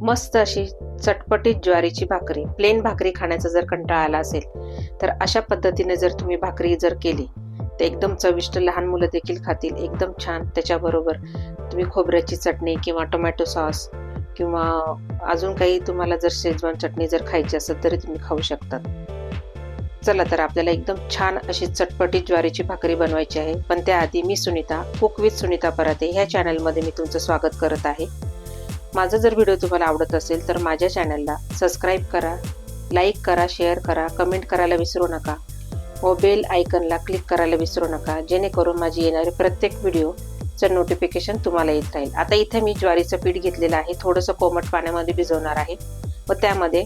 मस्त अशी चटपटीत ज्वारीची भाकरी प्लेन भाकरी खाण्याचा जर कंटाळा आला असेल तर अशा पद्धतीने जर तुम्ही भाकरी जर केली तर एकदम चविष्ट लहान मुलं देखील खातील एकदम छान. त्याच्याबरोबर तुम्ही खोबऱ्याची चटणी किंवा टोमॅटो सॉस किंवा अजून काही तुम्हाला जर शेजवान चटणी जर खायची असेल तरी तुम्ही खाऊ शकतात चला तर आपल्याला एकदम छान अशी चटपटीत ज्वारीची भाकरी बनवायची आहे. पण त्याआधी मी सुनीता कुक विथ सुनीता पराते ह्या चॅनलमध्ये मी तुमचं स्वागत करत आहे. माझा जर व्हिडिओ तुम्हाला आवडत असेल तर माझ्या चॅनलला सबस्क्राईब करा लाईक करा शेअर करा कमेंट करायला विसरू नका. व बेल आयकनला क्लिक करायला विसरू नका जेणेकरून माझी येणारे प्रत्येक व्हिडिओचं नोटिफिकेशन तुम्हाला येत राहील. आता इथे मी ज्वारीचं पीठ घेतलेलं आहे थोडंसं कोमट पाण्यामध्ये भिजवणार आहे. व त्यामध्ये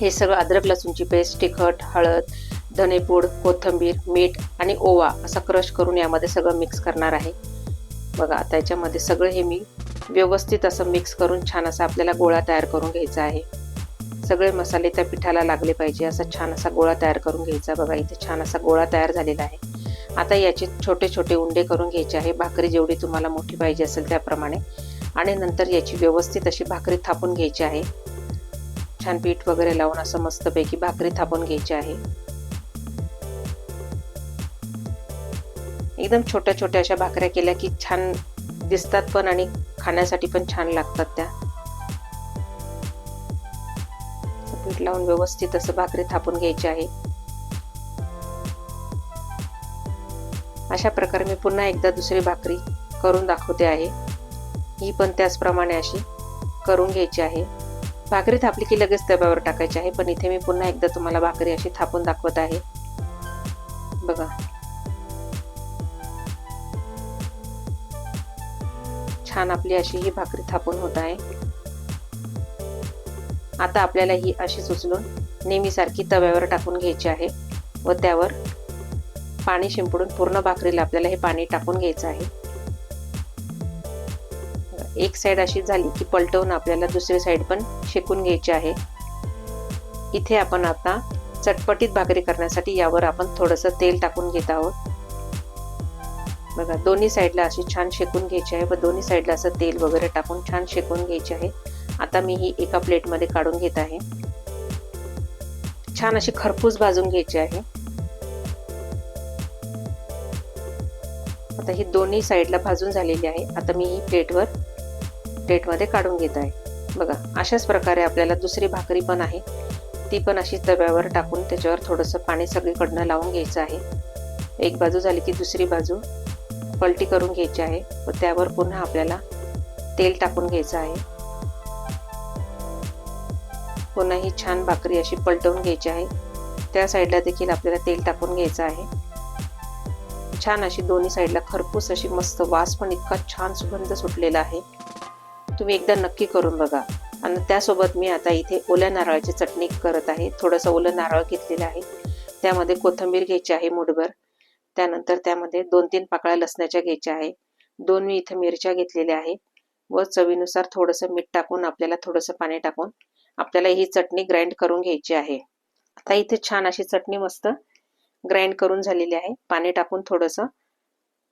हे सगळं अद्रक लसूणची पेस्ट तिखट हळद धनेपूड कोथिंबीर मीठ आणि ओवा असा क्रश करून यामध्ये सगळं मिक्स करणार आहे. बघा आता याच्यामध्ये सगळं हे मी व्यवस्थित असं मिक्स करून छान असा आपल्याला गोळा तयार करून घ्यायचा आहे. सगळे मसाले त्या पिठाला लागले पाहिजे असा छान असा गोळा तयार करून घ्यायचा बघा इथे छान असा गोळा तयार झालेला आहे. आता याचे छोटे छोटे उंडे करून घ्यायचे आहे भाकरी जेवढी तुम्हाला मोठी पाहिजे असेल त्याप्रमाणे. आणि नंतर याची व्यवस्थित अशी भाकरी थापून घ्यायची आहे. छान पीठ वगैरे लावून असं मस्तपैकी भाकरी थापून घ्यायची आहे. एकदम छोट्या छोट्या अशा भाकऱ्या केल्या की छान दिसतात पण आणि खाण्यासाठी पण छान लागतात त्या. पीठ लावून व्यवस्थित असं भाकरी थापून घ्यायची आहे. अशा प्रकारे मी पुन्हा एकदा दुसरी भाकरी करून दाखवते आहे. ही पण त्याचप्रमाणे अशी करून घ्यायची आहे. भाकरी थापली की लगेच तव्यावर टाकायची आहे पण इथे मी पुन्हा एकदा तुम्हाला भाकरी अशी थापून दाखवत आहे. बघा. छान आपली अशी ही भाकरी थापून होत आहे. आता आपल्याला ही अशीच उचलून नेहमीसारखी तव्यावर टाकून घ्यायची आहे व त्यावर पाणी शिंपडून पूर्ण भाकरीला आपल्याला हे पाणी टाकून घ्यायचं आहे. एक साईड अशी झाली की पलटवून आपल्याला दुसरी साईड पण शेकून घ्यायची आहे. इथे आपण आता चटपटीत भाकरी करण्यासाठी यावर आपण थोडंसं तेल टाकून घेत आहोत. बघा दोन्ही साईडला अशी छान शेकून घ्यायची आहे व दोन्ही साईडला असं तेल वगैरे टाकून छान शेकून घ्यायची आहे. आता मी ही एका प्लेटमध्ये काढून घेत आहे. छान अशी खरपूस भाजून घ्यायची आहे. आता ही दोन्ही साईडला भाजून झालेली आहे. आता मी ही प्लेटवर प्लेटमध्ये काढून घेत आहे. बघा अशाच प्रकारे आपल्याला दुसरी भाकरी पण आहे. ती पण अशी तव्यावर टाकून त्याच्यावर थोडंसं पाणी सगळीकडनं लावून घ्यायचं आहे. एक बाजू झाली की दुसरी बाजू. पलटी करून घ्यायची आहे. व त्यावर पुन्हा आपल्याला तेल टाकून घ्यायचं आहे. पुन्हा ही छान भाकरी अशी पलटवून घ्यायची आहे. त्या साईडला देखील आपल्याला तेल टाकून घ्यायचं आहे. छान अशी दोन्ही साईडला खरपूस अशी मस्त वास पण इतका छान सुगंध सुटलेला आहे. तुम्ही एकदा नक्की करून बघा. आणि त्यासोबत मी आता इथे ओल्या नारळाची चटणी करत आहे. थोडंसं ओलं नारळ घेतलेलं आहे. त्यामध्ये कोथिंबीर घ्यायची आहे मुठभर. त्यानंतर त्यामध्ये दोन तीन पाकळ्या लसणाच्या घ्यायच्या आहे दोन मी इथं मिरच्या घेतलेल्या आहे व चवीनुसार थोडंसं मीठ टाकून आपल्याला थोडंसं पाणी टाकून आपल्याला ही चटणी ग्राइंड करून घ्यायची आहे. आता इथे छान अशी चटणी मस्त ग्राइंड करून झालेली आहे. पाणी टाकून थोडंसं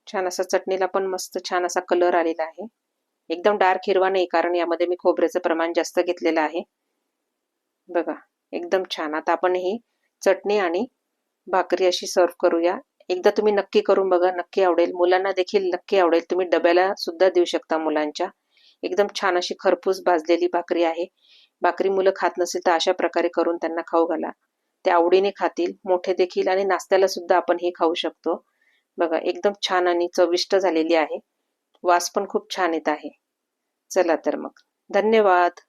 छान असं चटणीला पण मस्त छान असा कलर आलेला आहे. एकदम डार्क हिरवा नाही कारण यामध्ये मी खोबऱ्याचं प्रमाण जास्त घेतलेलं आहे. बघा एकदम छान. आता आपण ही चटणी आणि भाकरी अशी सर्व करूया. एकदा तुम्ही नक्की करून बघा नक्की आवडेल. मुलांना देखील नक्की आवडेल. तुम्ही डब्याला सुद्धा देऊ शकता मुलांच्या. एकदम छान अशी खरपूस भाजलेली भाकरी आहे. भाकरी मुलं खात नसेल तर अशा प्रकारे करून त्यांना खाऊ घाला. ते आवडीने खातील मोठे देखील आणि नाश्त्याला सुद्धा आपण हे खाऊ शकतो. बघा एकदम छान आणि चविष्ट झालेली आहे. वास पण खूप छान येत आहे. चला तर मग. धन्यवाद.